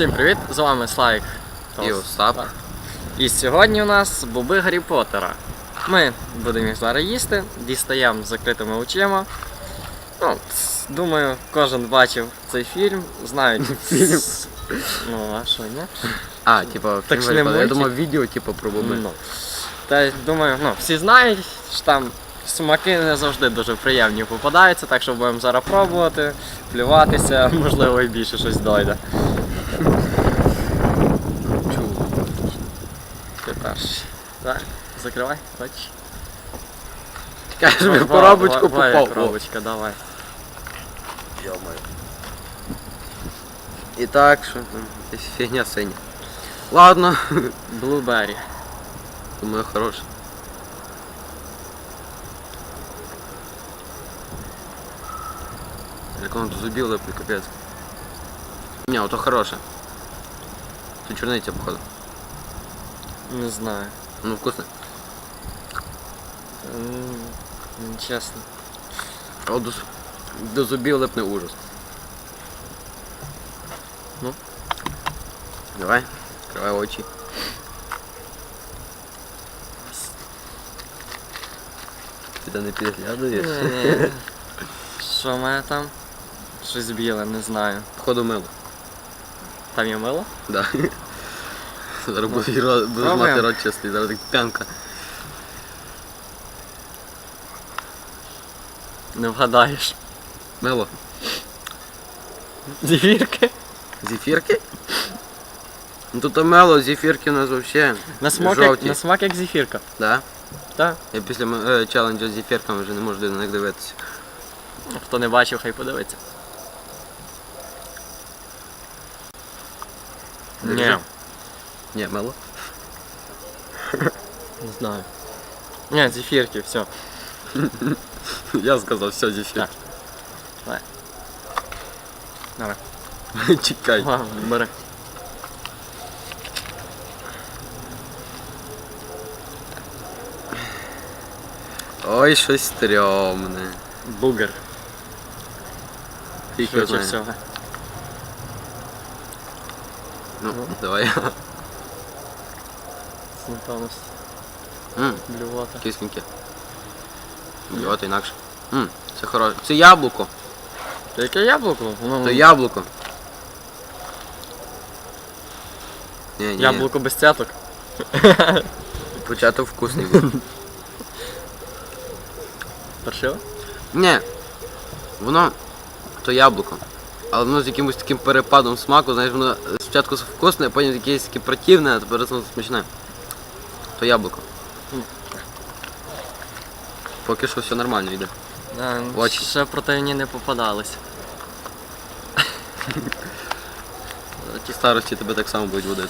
Всім привіт! З вами Слайк І Остап. І сьогодні у нас боби Гаррі Поттера. Ми будемо їх зараз їсти, дістаємо з закритими очима. Ну, думаю, кожен бачив цей фільм, знають фільм. Ну, а що, ні? А, типа, Так фільм. Я думав, відео, типа, про боби. Ну. Та думаю, ну, всі знають, що там смаки не завжди дуже приємні попадаються, так що будемо зараз пробувати, плюватися, можливо і більше щось дойде. перший. Так, закривай, бачиш. Каже, Ва- в коробочку ва- ва- попав. Коробочка, давай. Йо-моє. І так, що там, якась фігня синя. Ладно, Блубері. думаю, хороше. Як воно до зубів липне, капець. Ні, ото хороше. Тут чорниця, походу. Не знаю. Ну, вкусне. М, Чесно. А от до, до зубів липне ужас. Ну. Давай, відкривай очі. Ти там не підглядаєш? Ні-ні. Що в мене там? Щось біле, не знаю. Походу мило. Там є мило? Да. Зараз буду, мати рот чистий, зараз так п'янка. Не вгадаєш. Мило. Зефірки? Зефірки? Ну тут мело, зефірки у нас вообще. На смак, як, жовті. на смак як зефірка. Да? Так. Я після е, челенджу з зефірками вже не можу на них дивитися. Хто не бачив, хай подивиться. Держи. Ні, мело. Не знаю. Ні, зефірки, все. Я сказав, все, зефірки. Давай. Давай. Чекай. Ладно, бери. Ой, щось стрьомне. Бугер. Фіг його Швидше знає. всього. Ну, давай. Напевно, Ммм, блювота. кисленьке. От інакше. Ммм, це хороше. Це яблуко. Та яке яблуко? Це яблуко. Ні, ні. Яблуко без цяток. Початок вкусний був. Паршиво? Ні. Воно то яблуко. Але воно з якимось таким перепадом смаку, знаєш, воно спочатку вкусне, а потім якесь таке противне, а тепер воно смачне. То яблуко. Поки що все нормально йде. Да, Очі. ще противні не попадались. Ті старості тебе так само будуть водити.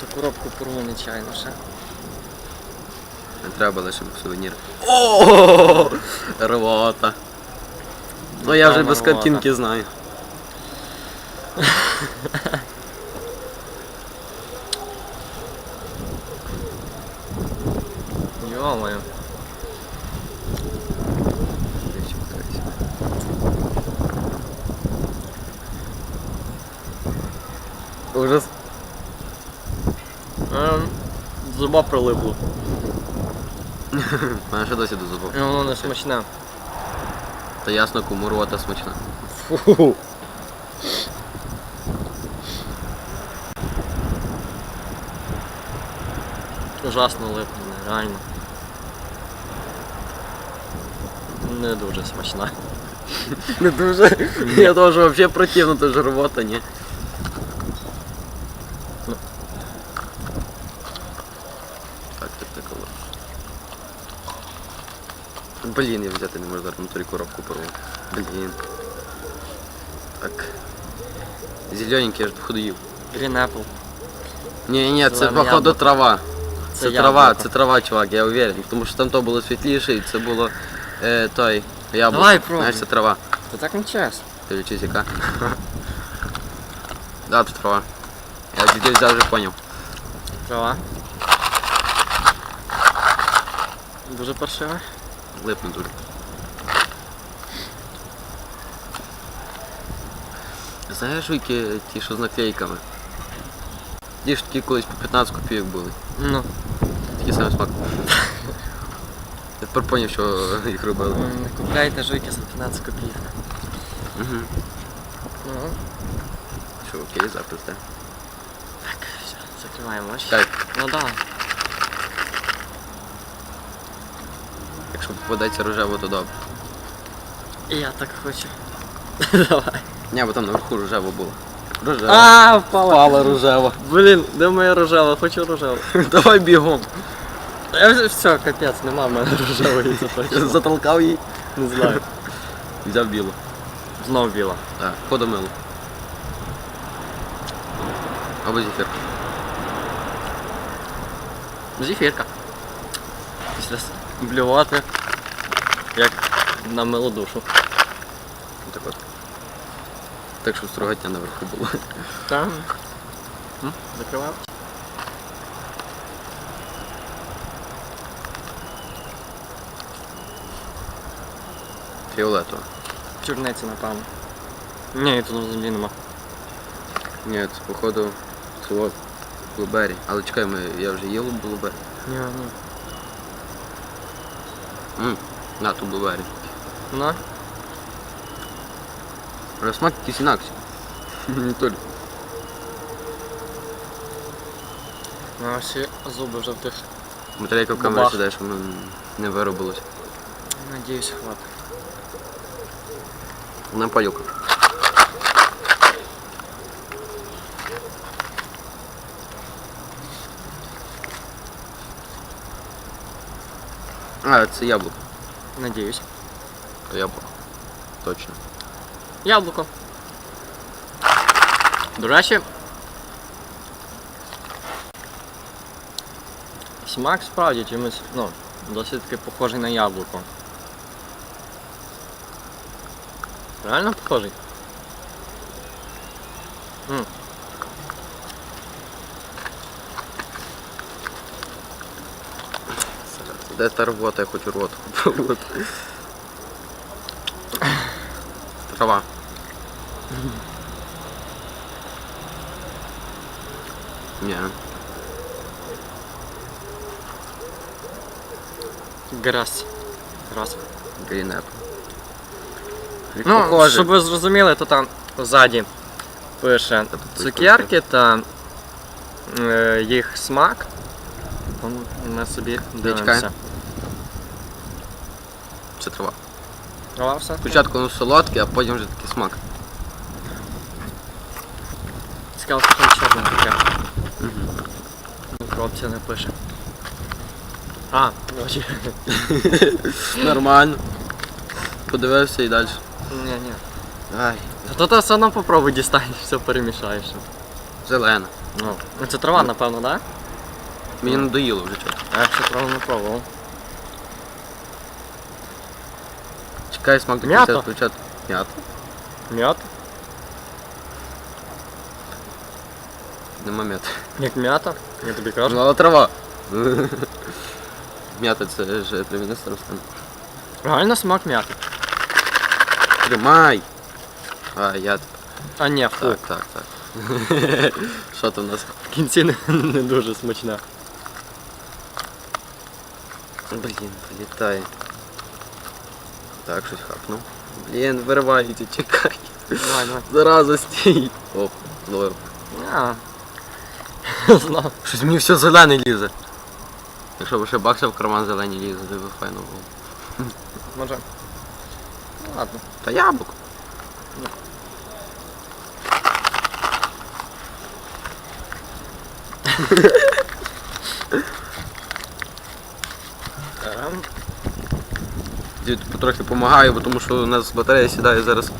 Ту коробку порву нечайно ще. Не треба лише сувенір. О! Рвота. Ну я вже без картинки знаю. Йо-моє. Ужас. Ем, Зуба прилипло. Мене ще досі до зубов. І воно не смачне. Та ясно, кому рвота смачна. Фу. Ужасно липне, реально. Не дуже смачна. Не дуже. Я теж взагалі противно, то ж рвота, ні. Ну. Так, так, так. Блін, я взяти не можу зараз внутрі коробку порву. Блін. Так. Зелененький, я ж походу їв. Apple. Ні, ні, це Зелене походу яблуко. трава. Це Це, трава, яблуко. це трава, чувак, я уверен. Тому що там то було світліше і це було е, той яблуко. Давай, пробуй. Знаєш, це трава. Це так не чесно. Ти лічись яка. да, це трава. Я звідки взяв вже поняв. Трава. Дуже паршиве. Липне дуже. Знаєш, які ті, що з наклейками? Ті ж такі колись по 15 копійок були. Ну, Такий самий смак. Я тепер поняв, що їх робили. купляйте жуйки за 15 копійок. Угу. Ну, Що, окей, запис, так? так, все, закриваємо очі. Так, Ну да. якщо попадеться рожево, то добре. І я так хочу. Давай. Ні, бо там наверху рожево було. Рожево. А, впала. Пала рожева. Блін, де моя рожева? Хочу рожеву. Давай бігом. Я вже все, капець, нема в мене рожевої захочу. Затолкав її. Не знаю. Взяв білу. Знов біла. Так, ходомило. Або зефірка. Зефірка. Після с- блювати. Як на милу душу. Так от. Так що строгатня наверху було. Там. Закривав. Фіолетово. Чорниці, напевно. Ні, тут взагалі нема. Ні, це походу село Блубері. Але чекай, ми, я вже їв Блубері. Ні, ні. Ммм, на, тут Блубері. Ну, Але смак якийсь інакший. Не то ли. ну всі зуби вже в тих. Матерейка в камері Бабах. сідає, що воно не виробилося. Надіюсь, хватить. На палюка. А, це яблуко. Надіюсь. Яблуко. Точно. Яблуко. До речі. Смак справді чимось, ну, досить таки похожий на яблуко. Реально похожий? М, Де та рвота, я хочу попробувати. Трава. Ні. Грас. Грас. Грінеп. Ну, щоб ви зрозуміли, то там ззаді пише цукерки та е, їх смак. Тому Ми собі дивимося. Це трава. Трава все? Спочатку воно солодке, а потім вже такий смак. Цікаво, що там чорне таке. В коробці не пише. А, очі. Нормально. Подивився і далі. Ні, ні. Ай, Та то все одно попробуй дістанеш, все перемішаєш. зелена. Ну, ну, це трава, напевно, так? Мені надоїло вже чого. А я ще траву не пробував. Чекай смак до М'ята. кінця спочатку. М'ята. М'ята? Нема м'яти. Як м'ята? Я тобі кажу. Ну, але трава. М'ята це ж трав'яне старостан. Реально смак м'яти. Тримай! А, я А ні, фу. так, так, так. Що там у нас? В кінці не, не дуже смачне. Блін, політає. Так, щось хапнув. Блін, виривається, чекай. Давай, давай. Зараза стій. Оп, ловив. А. Знав. Щось мені все зелене лізе. Якщо б ще бакса в карман зелені лізе, то би файно було. Може. Ну, ладно. Та яблуко. Ем, Дід потрохи допомагаю, бо тому що у нас батарея сідає зараз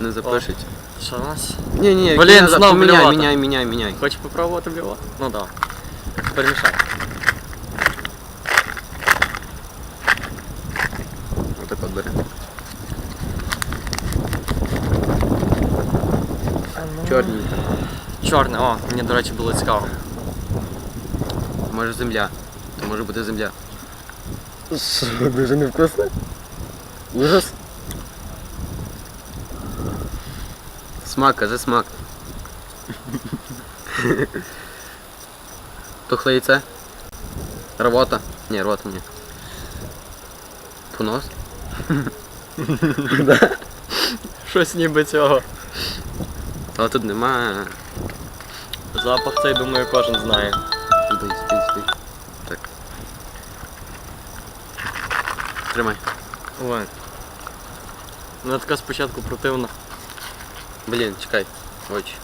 не запишеть. Що у нас? Ні, ні, Блін, знов міняй, блювата. міняй, міняй, міняй. Хочеш попробувати біло? Ну давай. Перемішай. Чорні. Чорне, о, мені, до речі, було цікаво. Може земля. То може бути земля. Що, дуже невкусно? Ужас. Смак, каже смак. Тухле яйце? Рвота? Ні, рвота ні. Понос? Щось ніби цього. Але тут немає. Запах цей, думаю, кожен знає. Стій, стій, стій. Так. Тримай. Ой. Ну така спочатку противна. Блін, чекай. Очі.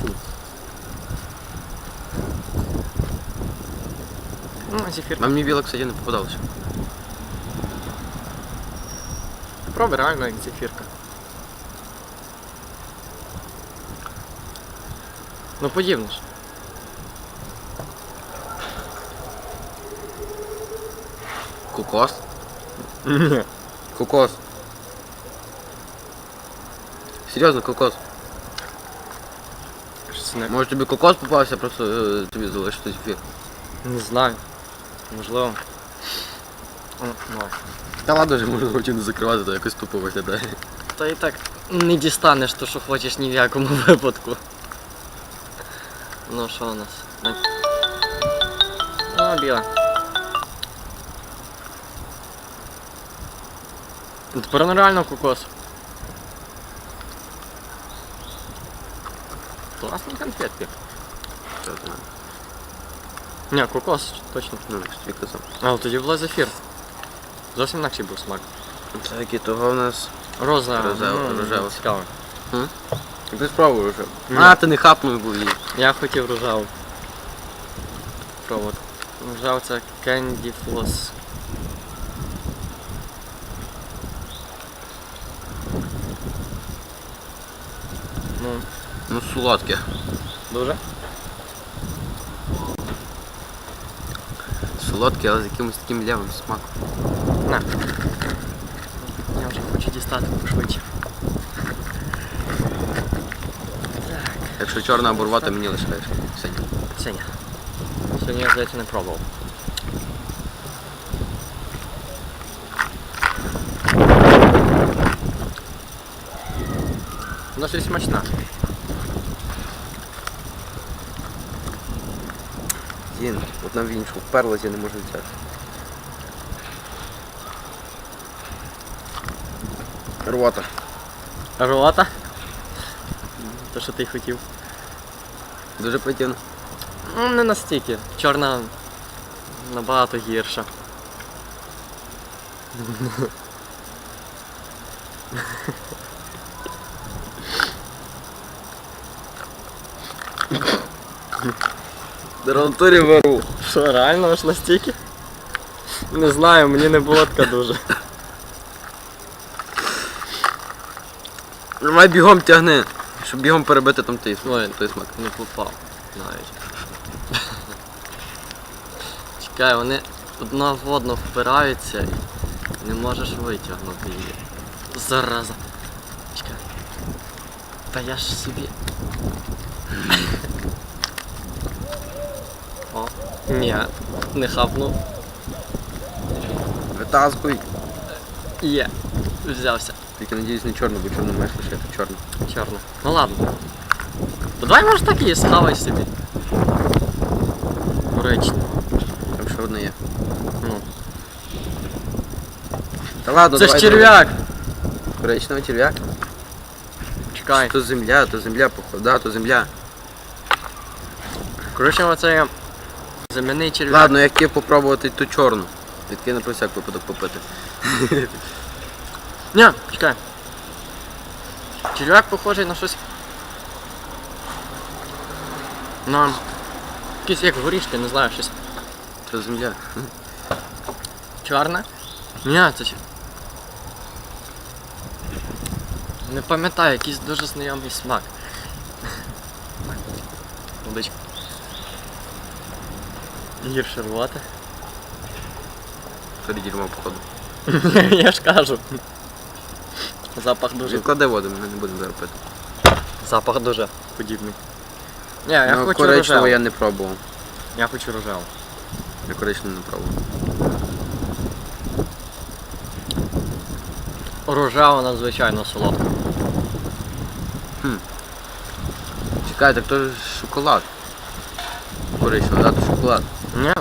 Фу. Ну, зефір. А мені біло, кстати, не попадалося. Пробуй реально як зефірка. Ну подібно ж. Кокос? Ні. Кокос. Серйозно, кокос. Щось не, Може тобі кокос попався, просто е, тобі залишити зефір. не знаю. Можливо. О, ну. Та ладно вже можна очі не закривати, то якось тупо виглядає. Та і так не дістанеш то, що хочеш ні в якому випадку. Ну що у нас? Ну, Ну, біла. Ну, Тепер нереально кокос. Класні конфетки. Та. Кокос, точно. Ну, як тобі казав. Але тоді була зефір. Зовсім інакший був смак. Так, і того в нас. Роза, ну, рожева. цікаво. Ти спробуй вже. Ні. А, ти не хапнув був її. Я хотів рожаву. Пробувати. Рожав це Candy Floss. Ну, Ну, солодке. дуже? Солодке, але з якимось таким лявим смаком. На. Я вже хочу дістати пошвидше. Якщо чорна або рвота, мені лишаєш. Синя. Сеня. Сьогодні я, здається, не пробував. Вона щось смачна. Дін, одна в іншу вперлась, я не можу взяти. Рвота. Рвота? Те, що ти хотів. Дуже противно. Ну, не настільки. Чорна набагато гірша. Дороготорі вару. Що, реально аж настільки? Не знаю, мені не було така дуже. Давай бігом тягни, щоб бігом перебити там той, Ой. той смак. Не попав навіть. Чекай, вони одна в одну впираються і не можеш витягнути її. Зараза. Чекай. Та я ж собі. О, ні, не хапнув. Витаскуй. Є. Взявся. Тільки надіюсь не чорну, бо чорну маєш лишити чорну. Чорно. Ну ладно. То давай може так і схавай собі. Коричневий. Там ще одна є. Ну. Та ладно, Це ж давай, черв'як! Коричневий черв'як? Чекай. То земля, то земля, походу, да, то земля. Коричнево це є земляний черв'як. Ладно, я хотів попробувати ту чорну. Відкину про всяк випадок попити. Ні, чекай. Черв'як похожий на щось. На. Якийсь як горішки, не знаю, щось То земля. чорне. Ні, це ще. Не пам'ятаю, якийсь дуже знайомий смак. Водичка. Гірше рвати. Сорі, дерьмо, походу. Я ж кажу. Запах дуже. Відклади воду, ми не будемо зараз пити. Запах дуже подібний. Ні, я ну, хочу коричневу рожеву. я не пробував. Я хочу рожеву. Я коричневу не пробував. Рожева надзвичайно солодка. Чекай, так то ж шоколад. Коричневий, да, то шоколад. Ні,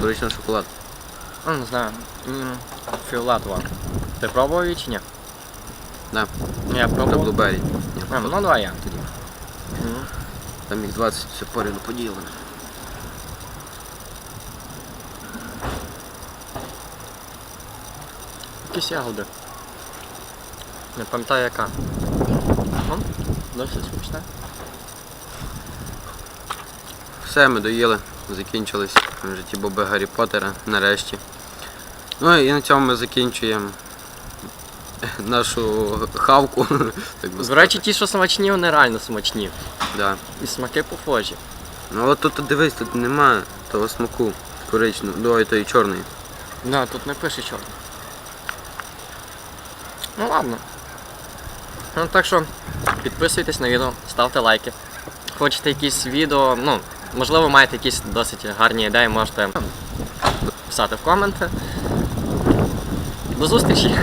Коричневий шоколад. ну, не знаю. М, Фіолетова. Ти пробував її чи ні? Да. Я Та пробував. блубері. Ні, А, ну давай я тоді. Там їх 20 все порівну поділено. Якісь ягоди. Не пам'ятаю яка. Ну, досить смачне. Все, ми доїли, закінчились в житті Боби Гаррі Поттера нарешті. Ну і на цьому ми закінчуємо нашу хавку. Так би До речі, ті, що смачні, вони реально смачні. Да. І смаки похожі. Ну але тут, дивись, тут немає того смаку коричневого, до тої чорної. Да, тут не пише чорно. Ну ладно. Ну так що підписуйтесь на відео, ставте лайки. Хочете якісь відео, ну, можливо, маєте якісь досить гарні ідеї, можете писати в коменти. До зустрічі!